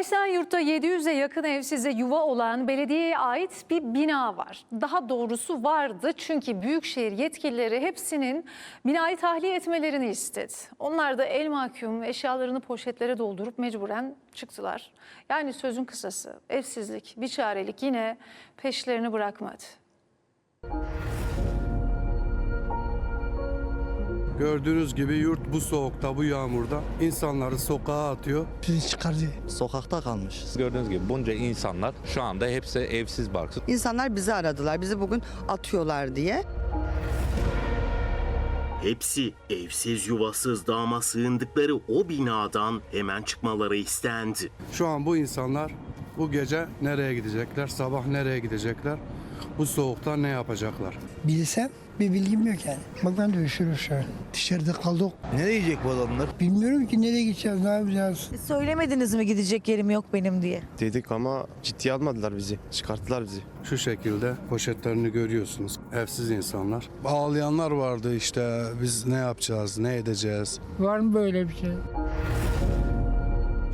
Esenyurt'ta 700'e yakın evsize yuva olan belediyeye ait bir bina var. Daha doğrusu vardı çünkü Büyükşehir yetkilileri hepsinin binayı tahliye etmelerini istedi. Onlar da el mahkum eşyalarını poşetlere doldurup mecburen çıktılar. Yani sözün kısası evsizlik, biçarelik yine peşlerini bırakmadı. Gördüğünüz gibi yurt bu soğukta, bu yağmurda insanları sokağa atıyor. bizi çıkardı. sokakta kalmış. Gördüğünüz gibi bunca insanlar şu anda hepsi evsiz barksız. İnsanlar bizi aradılar. Bizi bugün atıyorlar diye. Hepsi evsiz yuvasız dama sığındıkları o binadan hemen çıkmaları istendi. Şu an bu insanlar bu gece nereye gidecekler, sabah nereye gidecekler, bu soğukta ne yapacaklar? Bilsem bir bilgim yok yani. Bak ben de üşürüm şu an. Dışarıda kaldık. Nereye gidecek bu adamlar? Bilmiyorum ki nereye gideceğiz, ne yapacağız. Söylemediniz mi gidecek yerim yok benim diye? Dedik ama ciddiye almadılar bizi. Çıkarttılar bizi. Şu şekilde poşetlerini görüyorsunuz. Evsiz insanlar. Ağlayanlar vardı işte biz ne yapacağız, ne edeceğiz? Var mı böyle bir şey?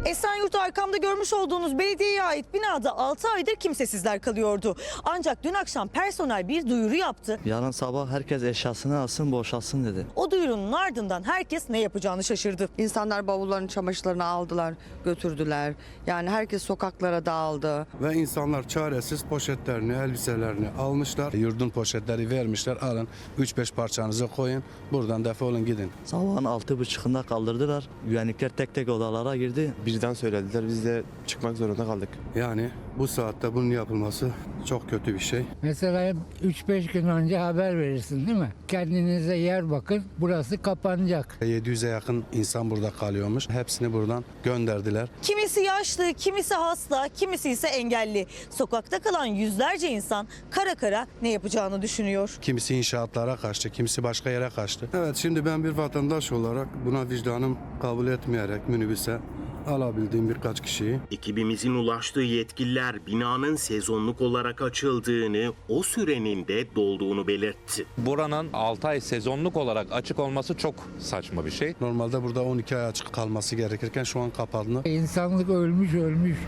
Esenyurt'ta arkamda görmüş olduğunuz belediyeye ait binada 6 aydır kimsesizler kalıyordu. Ancak dün akşam personel bir duyuru yaptı. Yarın sabah herkes eşyasını alsın boşalsın dedi. O duyurunun ardından herkes ne yapacağını şaşırdı. İnsanlar bavullarını, çamaşırlarını aldılar, götürdüler. Yani herkes sokaklara dağıldı. Ve insanlar çaresiz poşetlerini, elbiselerini almışlar. Yurdun poşetleri vermişler. Alın 3-5 parçanızı koyun. Buradan defolun gidin. Sabahın altı buçukunda kaldırdılar. Güvenlikler tek tek odalara girdi. Birden söylediler biz de çıkmak zorunda kaldık. Yani bu saatte bunun yapılması çok kötü bir şey. Mesela 3-5 gün önce haber verirsin değil mi? Kendinize yer bakın burası kapanacak. 700'e yakın insan burada kalıyormuş. Hepsini buradan gönderdiler. Kimisi yaşlı, kimisi hasta, kimisi ise engelli. Sokakta kalan yüzlerce insan kara kara ne yapacağını düşünüyor. Kimisi inşaatlara kaçtı, kimisi başka yere kaçtı. Evet şimdi ben bir vatandaş olarak buna vicdanım kabul etmeyerek minibüse alabildiğim birkaç kişiyi Ekibimizin ulaştığı yetkililer binanın sezonluk olarak açıldığını, o sürenin de dolduğunu belirtti. Buranın 6 ay sezonluk olarak açık olması çok saçma bir şey. normalde burada 12 ay açık kalması gerekirken şu an kapalı. İnsanlık ölmüş ölmüş.